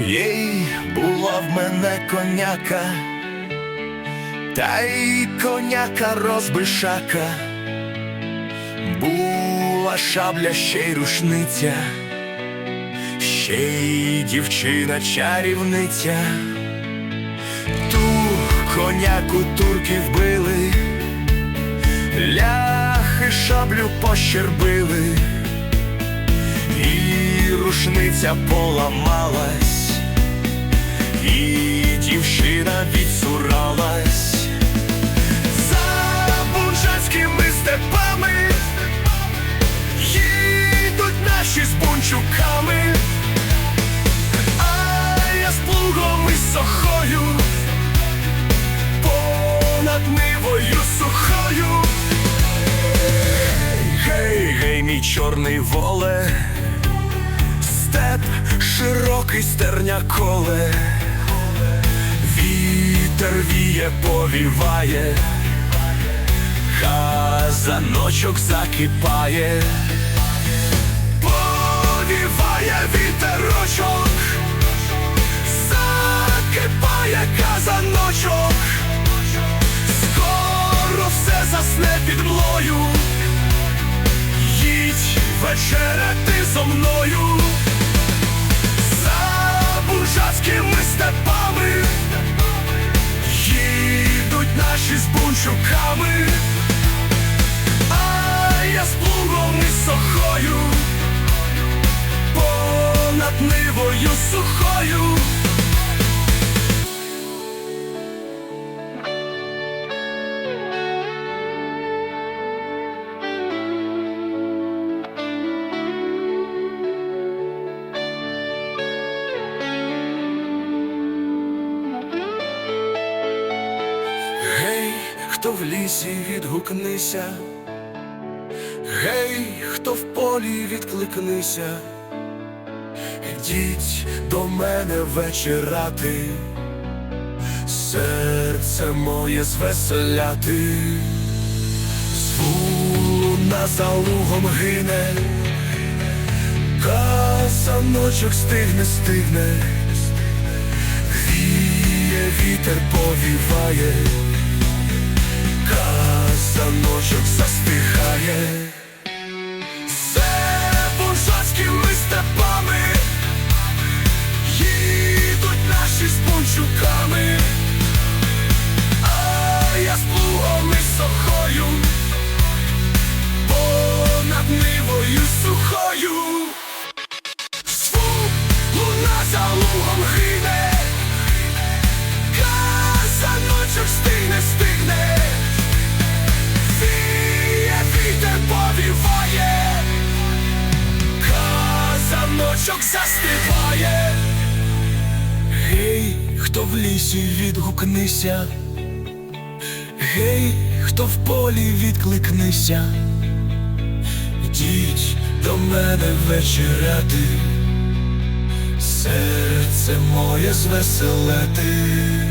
Їй була в мене коняка, та й коняка розбишака, була шабля ще й рушниця, ще й дівчина чарівниця, ту коняку турки вбили, ляхи шаблю пощербили. І рушниця поламалась, і дівчина відсуралась. За бунжацькими степами, їдуть наші з бунчуками, а я з плугом і сохою, понад нивою сухою. Гей, гей, мій чорний воле, степ широкий стерня коле, вітер віє, повіває, казаночок закипає, повіває вітерочок, закипає казаночок, скоро все засне під млою. Їдь вечеряти зо мною. За бужацькими степами, наші з бунчуками, а я з плугом і сохою, понад нивою сухою. Хто в лісі відгукнися, гей, хто в полі відкликнися, Йдіть до мене вечерати, серце моє звеселяти, Звуна за лугом гине, казаночок стигне, стигне. Віє вітер повіває, казаночок застихає. Бунчуками, а я з плугом і з казаночок застиває. Гей, хто в лісі відгукнися, гей, хто в полі відкликнися, Йдіть до мене вечеряти, серце моє звеселити.